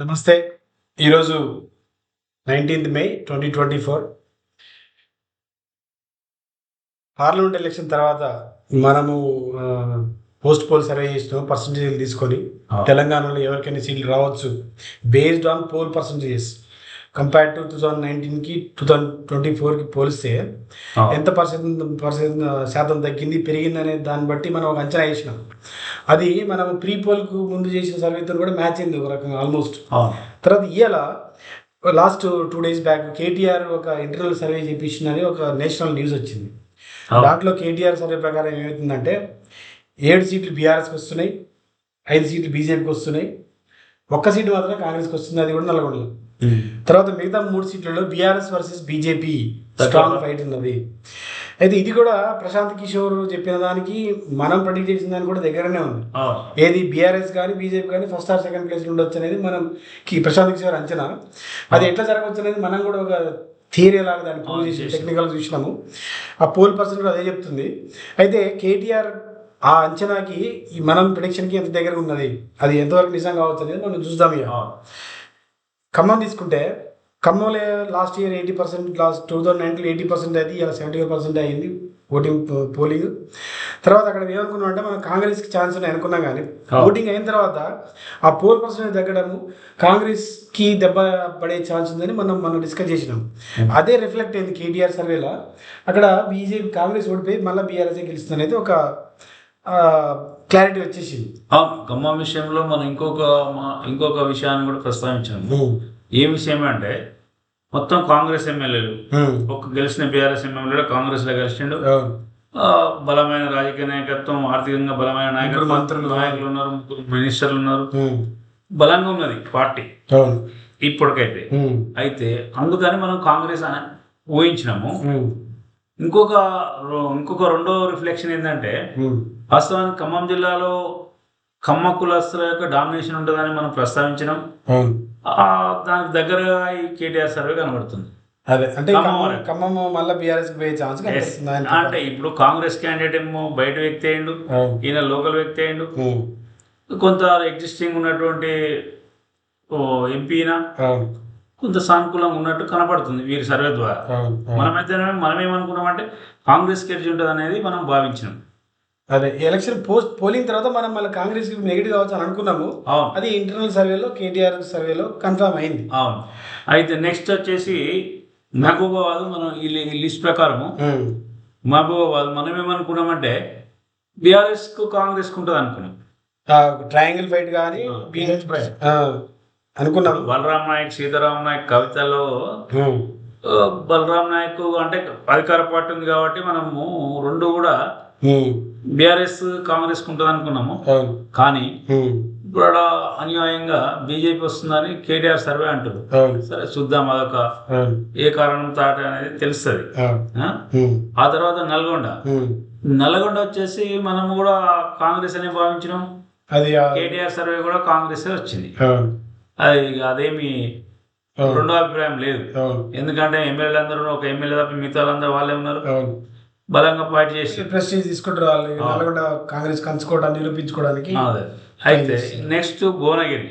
నమస్తే. ఈరోజు nineteenth May twenty twenty four. Parliament election తర్వాత మనము పోస్ట్ పోల్ సర్వే చేసినాం పర్సంటేజ్ తీసుకొని తెలంగాణలో ఎవరికైనా సీట్లు రావచ్చు based on poll percentages compare to two thousand నైన్టీన్కి two thousand twenty ఫోర్కి పోలిస్తే ఎంత పర్సెంట్ పర్సెంట్ శాతం తగ్గింది పెరిగింది అనే దాన్ని బట్టి మనం ఒక అంచనా వేసినాం. అది మనం ప్రీ పోల్కు ముందు చేసిన సర్వేతో కూడా మ్యాచ్ అయింది ఒక రకంగా ఆల్మోస్ట్ తర్వాత ఇవాళ last two days back KTR ఒక ఇంటర్నల్ సర్వే చేపించిందని ఒక నేషనల్ న్యూస్ వచ్చింది. దాంట్లో కేటీఆర్ సర్వే ప్రకారం ఏమవుతుందంటే ఏడు సీట్లు బీఆర్ఎస్కి వస్తున్నాయి ఐదు సీట్లు బీజేపీకి వస్తున్నాయి ఒక్క సీటు మాత్రం కాంగ్రెస్కి వస్తుంది అది కూడా నల్గొండలో. తర్వాత మిగతా మూడు సీట్లలో BRS versus BJP strong fight ఉన్నది. అయితే ఇది కూడా ప్రశాంత్ కిషోర్ చెప్పిన దానికి మనం ప్రెడిక్ట్ చేసిన దానికి కూడా దగ్గరనే ఉంది. ఏది బీఆర్ఎస్ కానీ బీజేపీ కానీ ఫస్ట్ ఆర్ సెకండ్ ప్లేస్ ఉండొచ్చు అనేది మనం కి ప్రశాంత్ కిషోర్ అంచనా. అది ఎట్లా జరగవచ్చు అనేది మనం కూడా ఒక థియరీ లాగా దాన్ని ప్రూవ్ చేసి టెక్నికల్ చూసినాము. ఆ పోల్ పర్సన్ కూడా అదే చెప్తుంది. అయితే కేటీఆర్ ఆ అంచనాకి ఈ మనం ప్రిడిక్షన్కి ఎంత దగ్గర ఉన్నది? అది ఎంతవరకు నిజం కావచ్చు అనేది మనం చూద్దాం ఇక. ఖమ్మం తీసుకుంటే ఖమ్మంలో last year eighty percent last two thousand nineteen eighty percent అయింది ఇలా సెవెంటీ ఫైవ్ పర్సెంట్ అయింది ఓటింగ్ పోలింగ్ తర్వాత అక్కడ ఏమనుకున్నాం అంటే మనం కాంగ్రెస్కి ఛాన్స్ ఉన్నాయి అనుకున్నాం కానీ ఓటింగ్ అయిన తర్వాత ఆ పోల్ పర్సెంట్ తగ్గడము కాంగ్రెస్కి దెబ్బ పడే ఛాన్స్ ఉందని మనం మనం డిస్కస్ చేసినాం. అదే రిఫ్లెక్ట్ అయింది కేటీఆర్ సర్వేలో అక్కడ బీజేపీ కాంగ్రెస్ ఓడిపోయి మళ్ళీ బీఆర్ఎస్ గెలుస్తుంది అనేది ఒక క్లారిటీ వచ్చేసింది. ఖమ్మం విషయంలో మనం ఇంకొక ఇంకొక విషయాన్ని కూడా ప్రస్తావించాము ఏ విషయం అంటే మొత్తం కాంగ్రెస్ ఎమ్మెల్యేలు ఒక గెలిచిన బీఆర్ఎస్ ఎమ్మెల్యేలు కాంగ్రెస్లో గెలిచిండు. బలమైన రాజకీయ నాయకత్వం ఆర్థికంగా బలమైన నాయకత్వం మంత్రులు. నాయకులు ఉన్నారు ముగ్గురు మినిస్టర్లు ఉన్నారు. బలంగా ఉన్నది పార్టీ. ఇప్పటికైతే. అయితే అందుకని మనం కాంగ్రెస్ అని ఊహించినాము. ఇంకొక ఇంకొక రెండో రిఫ్లెక్షన్ ఏంటంటే వాస్తవానికి ఖమ్మం జిల్లాలో ఖమ్మ కులస్తుల యొక్క డామినేషన్ ఉంటుందని మనం ప్రస్తావించినాం. ఆ, దానికి దగ్గరగా ఈ కేటీఆర్ సర్వే కనబడుతుంది. అదే అంటే ఖమ్మం మళ్ళీ బీఆర్ఎస్ పోయే ఛాన్స్ అంటే ఇప్పుడు కాంగ్రెస్ క్యాండిడేట్ ఏమో బయట వ్యక్తి అవును. ఈయన లోకల్ వ్యక్తి ఉమ్. కొంత ఎగ్జిస్టింగ్ ఉన్నటువంటి ఎంపీనా. కొంత సానుకూలంగా ఉన్నట్టు కనపడుతుంది వీరి సర్వే ద్వారా. మనమైతే మనం ఏమనుకున్నామంటే కాంగ్రెస్ గెలిచి ఉంటుంది అనేది మనం భావించినాం. అదే ఎలక్షన్ పోస్ట్ పోలింగ్ తర్వాత మనం మళ్ళీ కాంగ్రెస్ నెగిటివ్ కావచ్చు అని అనుకున్నాము. అది ఇంటర్నల్ సర్వేలో కేటీఆర్ సర్వేలో కన్ఫర్మ్ అయింది. అవును. అయితే నెక్స్ట్ వచ్చేసి మహబూబాబాద్ మనం ఈ లిస్ట్ ప్రకారము. మహబూబాబాద్ మనం ఏమనుకున్నామంటే బీఆర్ఎస్కు కాంగ్రెస్కు ఉంటుంది అనుకున్నాం. ట్రయాంగిల్ ఫైట్ కానీ బీఆర్ఎస్ ఆ, అనుకున్నాము. బలరాం నాయక్ సీతారాం నాయక్ కవితలో బలరాం నాయక్ అంటే అధికార పార్టీ ఉంది కాబట్టి మనము రెండు కూడా. బీఆర్ఎస్ కాంగ్రెస్ ఉంటుంది అనుకున్నాము. కానీ. ఇప్పుడు అన్యాయంగా బీజేపీ వస్తుందని కేటీఆర్ సర్వే అంటారు. సరే చూద్దాం అదొక. ఏ కారణం తాట అనేది తెలుస్తుంది. ఆ? తర్వాత నల్గొండ. నల్గొండ వచ్చేసి మనం కూడా కాంగ్రెస్ అనే భావించినాం అది కేటీఆర్ సర్వే కూడా కాంగ్రెస్ వచ్చింది. అది అదేమి. రెండో అభిప్రాయం లేదు. ఎందుకంటే ఎమ్మెల్యేలు అందరూ ఒక ఎమ్మెల్యే తప్ప మిగతా వాళ్ళే ఉన్నారు. బలంగా పార్టీ చేసి ప్రెస్టీజ్ తీసుకుంటారు వాళ్ళు నల్గొండ కాంగ్రెస్ కంచుకోవడానికి నిరూపించుకోవడానికి. అయితే నెక్స్ట్ భువనగిరి.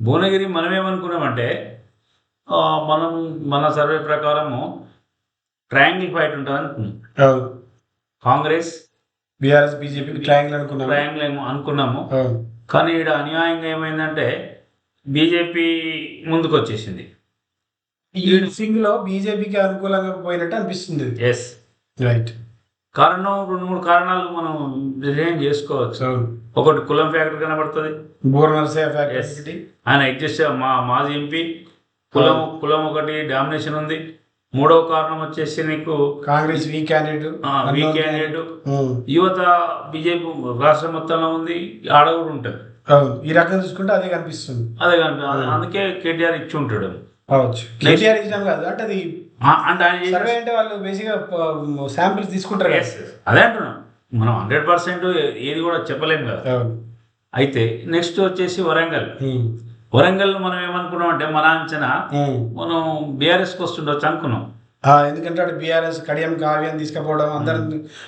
భువనగిరి మనం ఏమనుకున్నామంటే ఆ, మనం మన సర్వే ప్రకారము ట్రయాంగిల్ ఫైట్ ఉంటుంది అనుకున్నాం. కాంగ్రెస్ బీఆర్ఎస్ బీజేపీకి ట్రయాంగిల్ అనుకున్నాము. ట్రయాంగిల్ ఏమో అనుకున్నాము. కానీ ఇక్కడ అన్యాయంగా ఏమైందంటే బీజేపీ ముందుకు వచ్చేసింది ఈ సింగ్లో బీజేపీకి అనుకూలంగా పోయినట్టు అనిపిస్తుంది. ఎస్ రైట్ కారణం రెండు మూడు కారణాలు మనం డిజైన్ చేసుకోవచ్చు. ఒకటి కులం ఫ్యాక్టరీ కనబడుతుంది. ఆయన ఎగ్జిస్ట్ మా మాజీ ఎంపీ కులం కులం ఒకటి డామినేషన్ ఉంది. మూడవ కారణం వచ్చేసి నీకు Congress we candidate we candidate యువత బీజేపీ రాష్ట్రం మొత్తంలో ఉంది ఆడ కూడా ఉంటుంది ఈ రకంగా చూసుకుంటే అదే కనిపిస్తుంది. అదే కనుక అందుకే కేటీఆర్ ఇచ్చి ఉంటాడు. కేటీఆర్ ఇచ్చాం కాదు అంటే అది అంటే ఆయన సర్వే అంటే వాళ్ళు బేసిక్గా శాంపిల్స్ తీసుకుంటారు. అదే అంటున్నాం. మనం హండ్రెడ్ పర్సెంట్ ఏది కూడా చెప్పలేం కదా. అయితే నెక్స్ట్ వచ్చేసి వరంగల్. వరంగల్ మనం ఏమనుకున్నాం అంటే మన అంచనా. మనం బీఆర్ఎస్కి వస్తుండొచ్చు అనుకున్నాం. ఎందుకంటే అటు బీఆర్ఎస్ కడియం కావ్యం తీసుకుపోవడం అందరు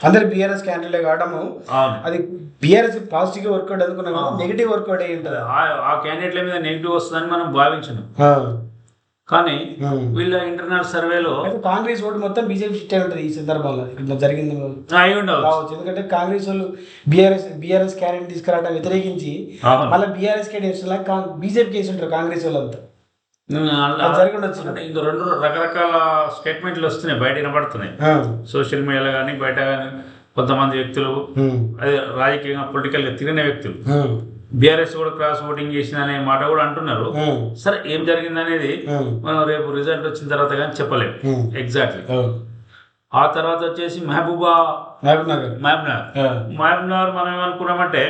అందరు బీఆర్ఎస్ క్యాండిడేట్ కావడము. అది బీఆర్ఎస్ పాజిటివ్ వర్కౌట్ అనుకున్నాం. నెగిటివ్ వర్కౌట్ అయ్యి ఉంటుంది. ఆ- ఆ క్యాండిడేట్ల మీద నెగిటివ్ వస్తుందని మనం భావించినాం. కానీ వీళ్ళ ఇంటర్నల్ సర్వేలో కాంగ్రెస్ ఓటు మొత్తం బీజేపీ ఇట్టే ఉంటుంది ఈ సందర్భంలో. ఇట్లా జరిగింది అయి ఉండవచ్చు. కావచ్చు. ఎందుకంటే కాంగ్రెస్ వాళ్ళు బీఆర్ఎస్ బీఆర్ఎస్ క్యాండిడేట్ తీసుకురావడం వ్యతిరేకించి. మళ్ళీ బీఆర్ఎస్ క్యాండిడేట్ బీజేపీ కేసు ఉంటారు కాంగ్రెస్ వాళ్ళంతా. ఇంకా రెండు రకరకాల స్టేట్మెంట్లు వస్తున్నాయి బయట వినపడుతున్నాయి సోషల్ మీడియాలో కానీ బయట కానీ కొంతమంది వ్యక్తులు అదే రాజకీయంగా పొలిటికల్గా తిరిగిన వ్యక్తులు. బీఆర్ఎస్ కూడా క్రాస్ ఓటింగ్ చేసింది అనే మాట కూడా అంటున్నారు. సరే ఏం జరిగింది అనేది మనం రేపు రిజల్ట్ వచ్చిన తర్వాత కానీ చెప్పలేము ఎగ్జాక్ట్లీ ఆ తర్వాత వచ్చేసి మహబూబా మహబూబ్ నగర్ మహబూబ్నగర్ మహబూబ్నగర్ మనం ఏమనుకున్నామంటే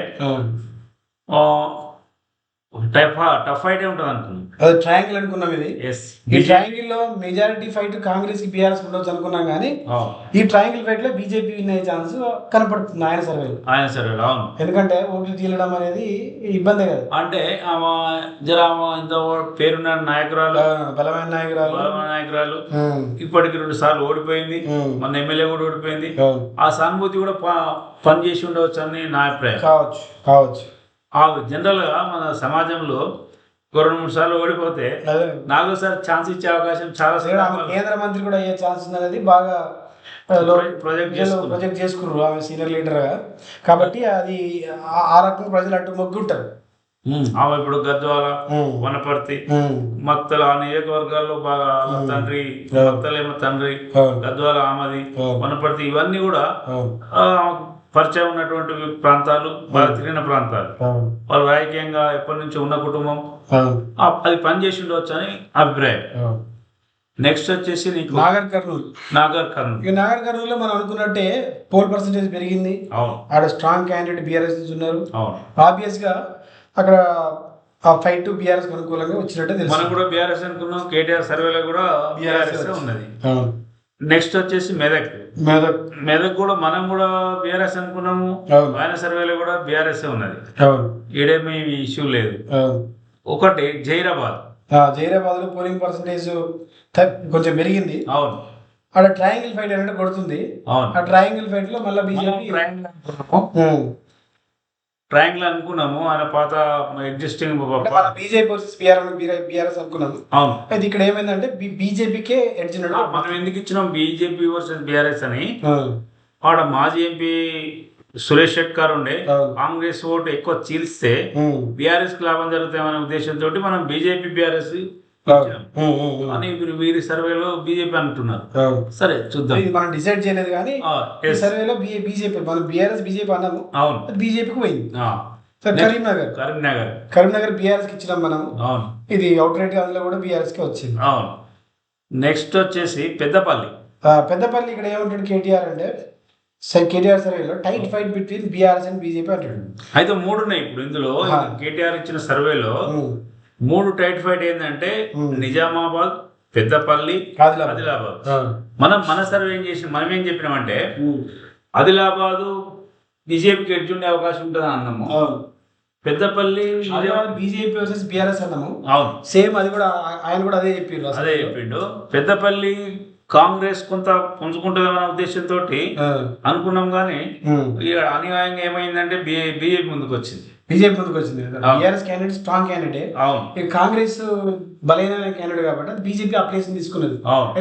టఫ్ టఫ్ ఫైటే ఉంటుంది అనుకున్నాం. అది ట్రయాంగిల్ అనుకున్నాం ఇది. ఈ ట్రయాంగిల్లో మెజారిటీ ఫైట్ కాంగ్రెస్కి బీఆర్ఎస్ ఉండొచ్చు అనుకున్నాం కానీ ఈ ట్రయాంగిల్ ఫైట్లో బీజేపీ విన్ అయ్యే ఛాన్స్ కనపడుతుంది ఆయన సర్వేలో ఆయన సరే అవును. ఎందుకంటే ఓట్లు తీయడం అనేది ఇబ్బందే కదా. అంటే ఆమె జర ఆమె ఇంత పేరున్న నాయకురాలు బలమైన నాయకురాలు. బలమైన నాయకురాలు ఇప్పటికి రెండు సార్లు ఓడిపోయింది మన ఎమ్మెల్యే కూడా ఓడిపోయింది. ఆ. సానుభూతి కూడా ప- పనిచేసి ఉండవచ్చు అని నా అభిప్రాయం. కావచ్చు కావచ్చు. ఆ జనరల్గా మన సమాజంలో రెండు మూడు సార్లు ఓడిపోతే నాలుగోసారి ఛాన్స్ ఇచ్చే అవకాశం చాలా కేంద్ర మంత్రి కూడా అయ్యే ఛాన్స్ అనేది బాగా. ప్రొజెక్ట్ చేసుకున్నారు. ఆమె సీనియర్ లీడర్ కాబట్టి అది ఆ- రకంగా ప్రజలు అటు మొగ్గు ఉంటారు ఆమె ఇప్పుడు గద్వాల వనపర్తి మక్తల ఆ నియోజకవర్గాల్లో బాగా తండ్రి మక్తలేమో తండ్రి గద్వాల ఆమది వనపర్తి ఇవన్నీ కూడా పరిచయం ఉన్నటువంటి ప్రాంతాలు బాగా తిరిగిన ప్రాంతాలు. అవును, వాళ్ళు రాజకీయంగా ఎప్పటి నుంచో ఉన్న కుటుంబం? అది పనిచేసి ఉండవచ్చు అని అభిప్రాయం. నెక్స్ట్ వచ్చేసి నీకు నాగర్ కర్నూలు. నాగర్ కర్నూలు. నాగర్ కర్నూలులో మనం అనుకున్నట్టే పోల్ పర్సంటేజ్ పెరిగింది. అవును. ఆడ స్ట్రాంగ్ క్యాండిడేట్ బీఆర్ఎస్ నుంచి ఉన్నారు. అవును. ఆబ్వియస్గా అక్కడ ఆ ఫైట్ టు బీఆర్ఎస్ అనుకూలంగా వచ్చినట్టే తెలుసు మనం కూడా బీఆర్ఎస్ అనుకున్నాం కేటీఆర్ సర్వేలో కూడా బీఆర్ఎస్ ఉన్నది. అవును. నెక్స్ట్ వచ్చేసి మెదక్. మెదక్. మెదక్ కూడా మనం కూడా బీఆర్ఎస్ అనుకున్నాము. ఆయన సర్వేలో కూడా బీఆర్ఎస్ ఉన్నది. ఈడేమీ ఇష్యూ లేదు. ఒకటి జైరాబాద్. ఆ, జైరాబాద్లో పోలింగ్ పర్సంటేజ్ కొంచెం పెరిగింది. అవును. ఆడ ట్రయాంగిల్ ఫైట్ అనేది కొడుతుంది. అవును. ఆ ట్రయాంగిల్ ఫైట్లో మళ్ళీ బీజేపీ ట్రయాంగిల్ అనుకున్నాము ఆయన పాత ఎగ్జిస్టింగ్ బీజేపీ వర్సెస్ బీఆర్ఎస్ అనుకున్నాము. అవును. అయితే ఇక్కడ ఏమైందంటే బీజేపీకే ఎడ్జ్ ఆ, మనం ఎందుకు ఇచ్చినాం బీజేపీ వర్సెస్ బీఆర్ఎస్ అని? ఆడ మాజీ ఎంపీ సురేష్ షెట్కర్ ఉండే కాంగ్రెస్ ఓటు ఎక్కువ చీల్స్తే బీఆర్ఎస్కి లాభం జరుగుతామనే ఉద్దేశంతో మనం బీజేపీ బీఆర్ఎస్ అని వీరు వీరి సర్వేలో బీజేపీ అంటున్నారు. సరే చూద్దాం. ఇది మనం డిసైడ్ చేయలేదు కానీ. సర్వేలో బీజేపీ మనం బీఆర్ఎస్ బీజేపీ అన్నాము. అవును. బీజేపీకి పోయింది. ఆ, సార్ Next. కరీంనగర్. కరీంనగర్. కరీంనగర్ బీఆర్ఎస్కి ఇచ్చినాం మనం అవును. ఇది అవుట్ రైట్ అందులో కూడా బీఆర్ఎస్కి వచ్చింది. అవును. నెక్స్ట్ వచ్చేసి పెద్దపల్లి. పెద్దపల్లి ఇక్కడ ఏమంటాడు కేటీఆర్ అంటే కేటీఆర్ సర్వేలో tight fight between BRS and BJP అంటాడు. అయితే మూడు ఉన్నాయి ఇప్పుడు ఇందులో. కేటీఆర్ ఇచ్చిన సర్వేలో మూడు టైట్ ఫైట్ ఏంటంటే. నిజామాబాద్ పెద్దపల్లి ఆదిలాబాద్. మనం మన సర్వే ఏం చేసి మనం ఏం చెప్పినామంటే ఆదిలాబాదు బీజేపీకి ఎడ్జ్ ఉండే అవకాశం ఉంటుంది అన్నాము. పెద్దపల్లి బీజేపీ వర్సెస్ బీఆర్ఎస్ అన్నాము. అవును. సేమ్ అది కూడా ఆయన కూడా అదే చెప్పారు అదే చెప్పిండు. పెద్దపల్లి కాంగ్రెస్ కొంత పుంజుకుంటుందన్న ఉద్దేశంతో అనుకున్నాం కానీ ఇక అన్యాయంగా ఏమైందంటే బీజేపీ ముందుకు వచ్చింది. బీజేపీ ముందుకు వచ్చింది ఆ. బీఆర్ఎస్ క్యాండిడేట్ స్ట్రాంగ్ క్యాండిడేట్ అవును. కాంగ్రెస్ బలైన క్యాండిడేట్ కాబట్టి బీజేపీ ప్లేస్ తీసుకున్నది.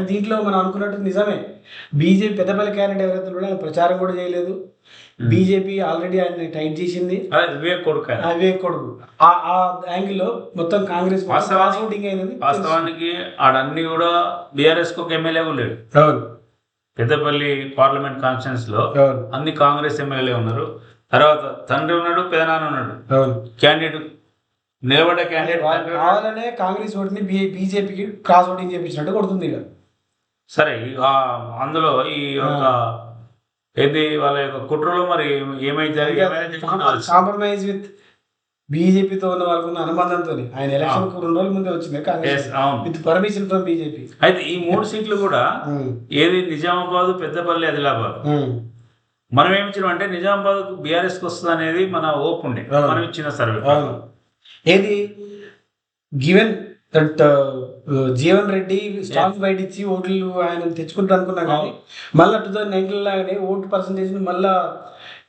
దీంట్లో మనం అనుకున్నట్టు నిజమే. బీజేపీ పెద్దపల్లి క్యాండిడేట్ ఎవరైతే ప్రచారం కూడా చేయలేదు. బీజేపీ ఆల్రెడీ ఆయన టైట్ చేసింది. వివేక్ కొడుకు. అవే కొడుకు. ఆ ఆ యాంగిల్లో మొత్తం కాంగ్రెస్ వాస్తవానికి- ఓటింగ్ అయినది వాస్తవానికి ఆడన్ని కూడా బీఆర్ఎస్కు ఒక ఎమ్మెల్యే లేడు. పెద్దపల్లి పార్లమెంట్ కాన్స్టిట్యూన్స్లో అన్ని కాంగ్రెస్ ఎమ్మెల్యేలే ఉన్నారు. తర్వాత తండ్రి ఉన్నాడు పెదనాన్న ఉన్నాడు. క్యాండిడేట్ నిలబడ్డ క్యాండిడేట్. కావాలనే కాంగ్రెస్ ఓటుని బీజేపీకి క్రాస్ ఓటింగ్ చేపించినట్టు కొడుతుంది ఇక. సరే అందులో ఈ యొక్క ఏంది వాళ్ళ యొక్క కుట్రలో మరి ఏమైతే కాంప్రమైజ్ విత్ బీజేపీతో ఉన్న వాళ్ళకు ఉన్న అనుబంధంతో ఆయన ఎలక్షన్ రెండు రోజుల ముందే వచ్చింది. Congress with permission from BJP. అయితే ఈ మూడు సీట్లు కూడా ఏది నిజామాబాద్ పెద్దపల్లి ఆదిలాబాద్? మనం ఏమి ఇచ్చినాం అంటే నిజామాబాద్ బీఆర్ఎస్కి వస్తుంది అనేది మన ఓప్ ఉండే. మనం ఇచ్చిన సర్వే ఏది? Given that Jeevan Reddy stock బయట ఇచ్చి ఓట్లు ఆయన తెచ్చుకుంటారు అనుకున్నాం కానీ మళ్ళీ టూ థౌసండ్ నైన్టీన్ లాగానే ఓటు పర్సంటేజ్ మళ్ళీ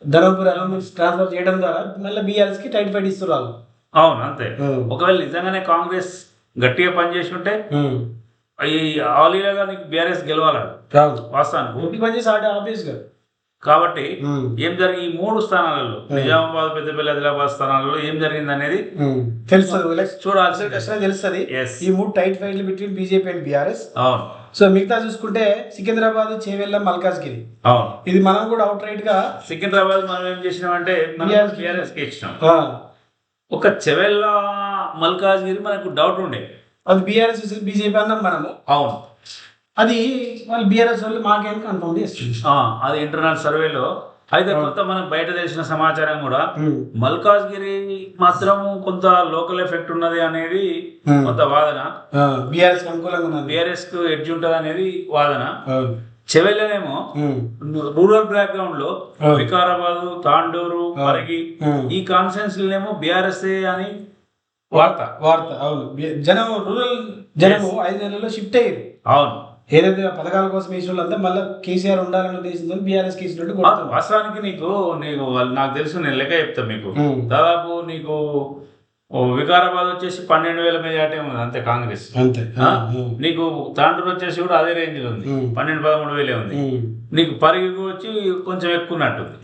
ధర్మపురి అలవెన్స్ ట్రాన్స్ఫర్ చేయడం ద్వారా మళ్ళీ బీఆర్ఎస్కి టైట్ ఫైట్ ఇస్తారు వాళ్ళు అవును అంతే. ఒకవేళ నిజంగానే కాంగ్రెస్ గట్టిగా పనిచేసి ఉంటే ఈ ఆలీలాగా నీకు బీఆర్ఎస్ గెలవాలని రావు వాస్తవానికి. ఓటు పని చేసి ఆడే ఆబ్వియస్గా. కాబట్టి ఏం జరిగి ఈ మూడు స్థానాలలో నిజామాబాద్ పెద్దపల్లి ఆదిలాబాద్ స్థానాలలో ఏం జరిగింది అనేది తెలుస్తుంది చూడాల్సి ఖచ్చితంగా తెలుస్తుంది. ఈ మూడు టైట్ ఫైట్లు బిట్వీన్ బీజేపీ అండ్ బీఆర్ఎస్. అవును. సో మిగతా చూసుకుంటే సికింద్రాబాద్ చేవెళ్ళ మల్కాజ్గిరి. అవును. ఇది మనం కూడా అవుట్ రైట్గా సికింద్రాబాద్ మనం ఏం చేసినామంటే బీఆర్ఎస్కి ఇచ్చినాం. ఒక చెవెళ్ళ మల్కాజ్గిరి మనకు డౌట్ ఉండే. అది బీఆర్ఎస్ బీజేపీ అన్నాం మనము. అవును. అది వాళ్ళు బీఆర్ఎస్ వాళ్ళు మాకేం కన్ఫర్మ్ చేస్తుంది ఆ, అది ఇంటర్నల్ సర్వేలో అయితే కొంత మనకు బయట తెలిసిన సమాచారం కూడా మల్కాజ్గిరి మాత్రం కొంత లోకల్ ఎఫెక్ట్ ఉన్నది అనేది కొంత వాదన. బీఆర్ఎస్ అనుకూలంగా బీఆర్ఎస్కు ఎడ్జ్ ఉంటది అనేది వాదన. చెవెళ్ళనేమో రూరల్ బ్యాక్గ్రౌండ్లో. వికారాబాద్ తాండూరు ఉమ్. ఈ కాన్ఫరెన్స్ బిఆర్ఎస్ అని వార్త వార్త అవును. జనం రూరల్ జనము ఐదు నెలల్లో షిఫ్ట్ అయ్యారు. అవును. ఏదైతే పథకాల కోసం వేసిన వాళ్ళంతా మళ్ళీ కేసీఆర్ ఉండాలనే ఉద్దేశంతో బీఆర్ఎస్ కేసినట్టు వాస్తవానికి నీకు నీకు వాళ్ళు నాకు తెలుసు నేను లెక్క చెప్తా మీకు. దాదాపు నీకు వికారాబాద్ వచ్చేసి పన్నెండు వేల మెజార్టీ ఉంది అంతే కాంగ్రెస్. అంతే. నీకు తాండూరు వచ్చేసి కూడా అదే రేంజ్లో ఉంది. పన్నెండు పదమూడు వేలే ఉంది. నీకు పరిగి వచ్చి కొంచెం ఎక్కువ ఉన్నట్టుంది.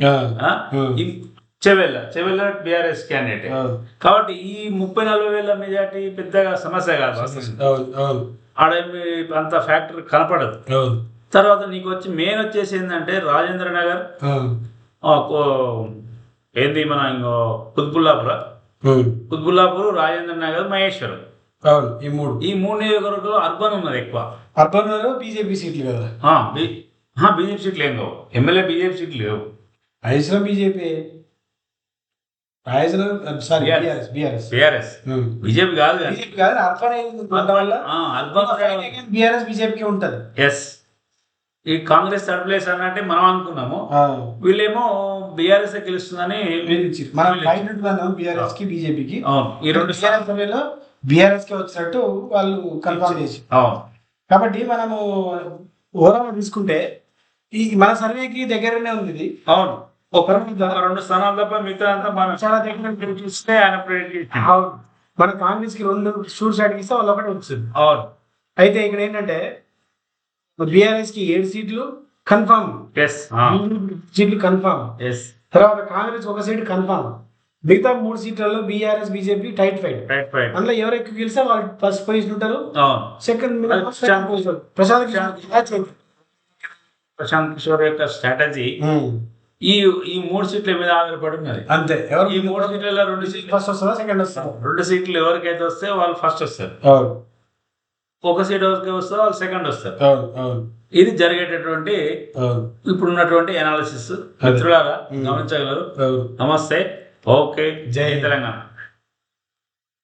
చెవెళ్ళ చెవెళ్ళ బీఆర్ఎస్ క్యాండిడేట్ అవును. కాబట్టి ఈ ముప్పై నలభై వేల మెజార్టీ పెద్దగా సమస్య కాదు ఆడ అంత ఫ్యాక్టరీ కనపడదు. తర్వాత నీకు వచ్చి మెయిన్ వచ్చేసి ఏంటంటే రాజేంద్ర నగర్ ఏంది మన ఇంకో కుత్బుల్లాపుర? కుత్బుల్లాపూర్ రాజేంద్ర నగర్ మహేశ్వరం. అవును ఈ మూడు. ఈ మూడు నియోజకవర్గాలు అర్బన్ ఉన్నది ఎక్కువ. అర్బన్ బీజేపీ సీట్లు కదా? బీజేపీ సీట్లు ఏం కావు. ఎమ్మెల్యే బీజేపీ సీట్లు లేవు. రాయలసీమ బీజేపీ సారీ బీజేపీ కాదు బీజేపీ కాదు అర్బన్ వల్ల అర్బన్ బీఆర్ఎస్ బీజేపీకి ఉంటది. ఎస్ ఈ కాంగ్రెస్ థర్డ్ ప్లేస్ అన్నట్టే మనం అనుకున్నాము. వీళ్ళేమో బీఆర్ఎస్ గెలుస్తుందని మనం బీఆర్ఎస్కి బీజేపీకి. ఈ రెండు సర్వేలో బీఆర్ఎస్కి వచ్చినట్టు వాళ్ళు కన్ఫర్మ్ చేసి. అవును. కాబట్టి మనము ఓవరాల్ తీసుకుంటే ఈ మన సర్వేకి దగ్గరనే ఉంది అవును. రెండు స్థానాలు తప్ప మిగతా అంతా మనం చాలా దగ్గర ఆయన. అవును. మన కాంగ్రెస్కి రెండు షూర్ సైడ్ ఇస్తే వాళ్ళు ఒకటే వచ్చింది అవును. అయితే ఇక్కడ ఏంటంటే బీఆర్ఎస్కి ఏడు సీట్లు కన్ఫర్మ్ ఎస్ సీట్లు కన్ఫర్మ్ ఎస్ తర్వాత కాంగ్రెస్ ఒక సీట్ కన్ఫర్మ్ మిగతా మూడు సీట్లలో BRS BJP tight fight. Right right అందులో ఎవరు ఎక్కువ గెలిస్తే వాళ్ళు ఫస్ట్ పొజిషన్ ఉంటారు. సెకండ్ ప్రశాంత్ కిషోర్. ప్రశాంత్ కిషోర్ యొక్క స్ట్రాటజీ ఈ ఈ మూడు సీట్ల మీద ఆధారపడి ఉన్నది. అంతే. ఎవరు? ఈ మూడు సీట్లలో రెండు సీట్లు. ఫస్ట్ వస్తుందా? సెకండ్ వస్తుందా? రెండు సీట్లు ఎవరికైతే వస్తే వాళ్ళు ఫస్ట్ వస్తారు. ఒక సీట్ ఎవరికి వస్తే వాళ్ళు సెకండ్ వస్తారు. ఇది జరిగేటటువంటి అవును. ఇప్పుడు ఉన్నటువంటి ఎనాలిసిస్ మిత్రులారా గమనించగలరు. నమస్తే. ఓకే. జై తెలంగాణ.